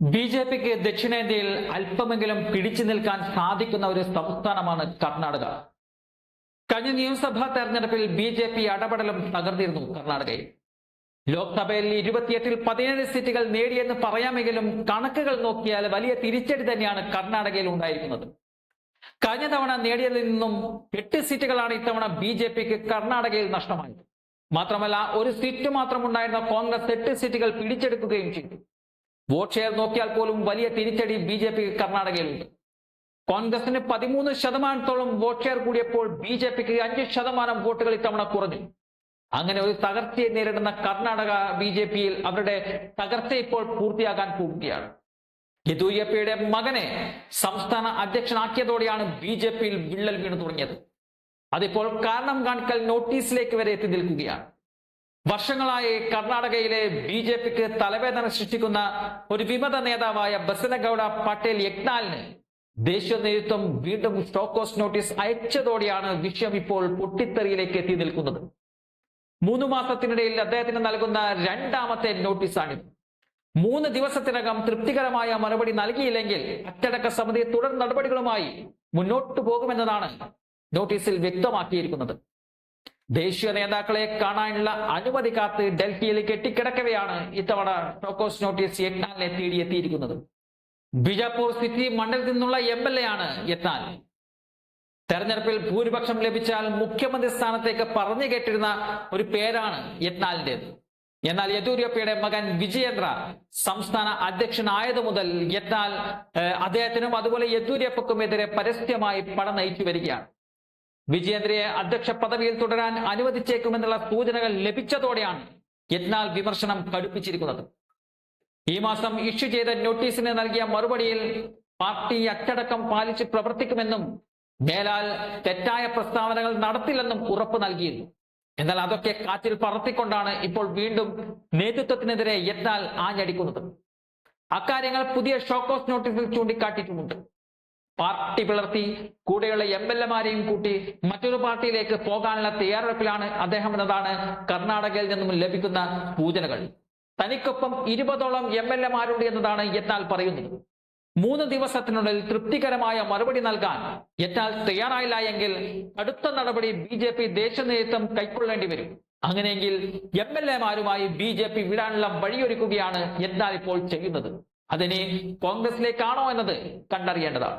B J പിക്ക് ദക്ഷിണേന്ത്യയിൽ അല്പമെങ്കിലും പിടിച്ചു നിൽക്കാൻ സാധിക്കുന്ന ഒരു സംസ്ഥാനമാണ് കർണാടക. കഴിഞ്ഞ നിയമസഭാ തെരഞ്ഞെടുപ്പിൽ ബി ജെ പി ഇടപെടലും തകർന്നിരുന്നു കർണാടകയിൽ. ലോക്സഭയിൽ ഇരുപത്തിയെട്ടിൽ പതിനേഴ് സീറ്റുകൾ നേടിയെന്ന് പറയാമെങ്കിലും കണക്കുകൾ നോക്കിയാൽ വലിയ തിരിച്ചടി തന്നെയാണ് കർണാടകയിൽ ഉണ്ടായിരിക്കുന്നത്. കഴിഞ്ഞ തവണ നേടിയതിൽ നിന്നും എട്ട് സീറ്റുകളാണ് ഇത്തവണ ബി ജെ പിക്ക് കർണാടകയിൽ നഷ്ടമായത്. മാത്രമല്ല ഒരു സീറ്റ് മാത്രം ഉണ്ടായിരുന്ന കോൺഗ്രസ് എട്ട് സീറ്റുകൾ പിടിച്ചെടുക്കുകയും ചെയ്തു. വോട്ട് ഷെയർ നോക്കിയാൽ പോലും വലിയ തിരിച്ചടി ബി ജെ പി കർണാടകയിലുണ്ട്. കോൺഗ്രസിന് പതിമൂന്ന് ശതമാനത്തോളം വോട്ട് ഷെയർ കൂടിയപ്പോൾ ബി ജെ പിക്ക് അഞ്ച് ശതമാനം വോട്ടുകൾ ഇത്തവണ കുറഞ്ഞു. അങ്ങനെ ഒരു തകർച്ചയെ നേരിടുന്ന കർണാടക ബി ജെ പിയിൽ അവരുടെ തകർച്ച ഇപ്പോൾ പൂർത്തിയാകാൻ പോവുകയാണ്. യെദ്യൂരപ്പയുടെ മകനെ സംസ്ഥാന അധ്യക്ഷനാക്കിയതോടെയാണ് ബി ജെ പിയിൽ വിള്ളൽ വീണു തുടങ്ങിയത്. അതിപ്പോൾ കാരണം കാണിക്കൽ നോട്ടീസിലേക്ക് വരെ എത്തി നിൽക്കുകയാണ്. വർഷങ്ങളായി കർണാടകയിലെ ബി ജെ പിക്ക് തലവേദന സൃഷ്ടിക്കുന്ന ഒരു വിമത നേതാവായ ബസനഗൌഡ പട്ടേൽ യജ്ഞാലിന് ദേശീയ നേതൃത്വം വീണ്ടും സ്റ്റോക്കോസ് നോട്ടീസ് അയച്ചതോടെയാണ് വിഷയം ഇപ്പോൾ പൊട്ടിത്തെറിയിലേക്ക് എത്തി നിൽക്കുന്നത്. മൂന്ന് മാസത്തിനിടയിൽ അദ്ദേഹത്തിന് നൽകുന്ന രണ്ടാമത്തെ നോട്ടീസാണിത്. മൂന്ന് ദിവസത്തിനകം തൃപ്തികരമായ മറുപടി നൽകിയില്ലെങ്കിൽ അച്ചടക്ക സമിതി തുടർ നടപടികളുമായി മുന്നോട്ടു പോകുമെന്നതാണ് നോട്ടീസിൽ വ്യക്തമാക്കിയിരിക്കുന്നത്. ദേശീയ നേതാക്കളെ കാണാനുള്ള അനുമതി കാത്ത് ഡൽഹിയിൽ കെട്ടിക്കിടക്കവെയാണ് ഇത്തവണ ടോക്കോസ് നോട്ടീസ് യജ്ഞാലിനെ തേടിയെത്തിയിരിക്കുന്നത്. ബിജാപൂർ സിറ്റി മണ്ഡലത്തിൽ നിന്നുള്ള എം എൽ എ ആണ് യത്നാൽ തെരഞ്ഞെടുപ്പിൽ ഭൂരിപക്ഷം ലഭിച്ചാൽ മുഖ്യമന്ത്രി സ്ഥാനത്തേക്ക് പറഞ്ഞു കേട്ടിരുന്ന ഒരു പേരാണ് യത്നാലിന്റെത് എന്നാൽ യെദ്യൂരപ്പയുടെ മകൻ വിജയേന്ദ്ര സംസ്ഥാന അധ്യക്ഷനായത് മുതൽ യത്നാൽ അദ്ദേഹത്തിനും അതുപോലെ യെദ്യൂരപ്പക്കുമെതിരെ പരസ്യമായി പട നയിച്ചു വരികയാണ്. വിജയേന്ദ്രയെ അധ്യക്ഷ പദവിയിൽ തുടരാൻ അനുവദിച്ചേക്കുമെന്നുള്ള സൂചനകൾ ലഭിച്ചതോടെയാണ് യത്നാൽ വിമർശനം കടുപ്പിച്ചിരിക്കുന്നത്. ഈ മാസം ഇഷ്യൂ ചെയ്ത നോട്ടീസിന് നൽകിയ മറുപടിയിൽ പാർട്ടി അച്ചടക്കം പാലിച്ച് പ്രവർത്തിക്കുമെന്നും മേലാൽ തെറ്റായ പ്രസ്താവനകൾ നടത്തില്ലെന്നും ഉറപ്പ് നൽകിയിരുന്നു. എന്നാൽ അതൊക്കെ കാറ്റിൽ പറത്തിക്കൊണ്ടാണ് ഇപ്പോൾ വീണ്ടും നേതൃത്വത്തിനെതിരെ യത്നാൽ ആഞ്ഞടിക്കുന്നത്. അക്കാര്യങ്ങൾ പുതിയ ഷോക്കോസ് നോട്ടീസിൽ ചൂണ്ടിക്കാട്ടിയിട്ടുമുണ്ട്. പാർട്ടി പിളർത്തി കൂടെയുള്ള എം എൽ എമാരെയും കൂട്ടി മറ്റൊരു പാർട്ടിയിലേക്ക് പോകാനുള്ള തയ്യാറെടുപ്പിലാണ് അദ്ദേഹം എന്നതാണ് കർണാടകയിൽ നിന്നും ലഭിക്കുന്ന സൂചനകൾ. തനിക്കൊപ്പം ഇരുപതോളം എം എൽ എമാരുണ്ട് എന്നതാണ് യത്നാൽ പറയുന്നത്. മൂന്ന് ദിവസത്തിനുള്ളിൽ തൃപ്തികരമായ മറുപടി നൽകാൻ യത്നാൽ തയ്യാറായില്ല എങ്കിൽ അടുത്ത നടപടി ബി ജെ പി ദേശീയ നേതൃത്വം കൈക്കൊള്ളേണ്ടി വരും. അങ്ങനെയെങ്കിൽ എം എൽ എമാരുമായി ബി ജെ പി വിടാനുള്ള വഴിയൊരുക്കുകയാണ് യത്നാൽ ഇപ്പോൾ ചെയ്യുന്നത്. അതിനെ കോൺഗ്രസിലേക്കാണോ എന്നത് കണ്ടറിയേണ്ടതാണ്.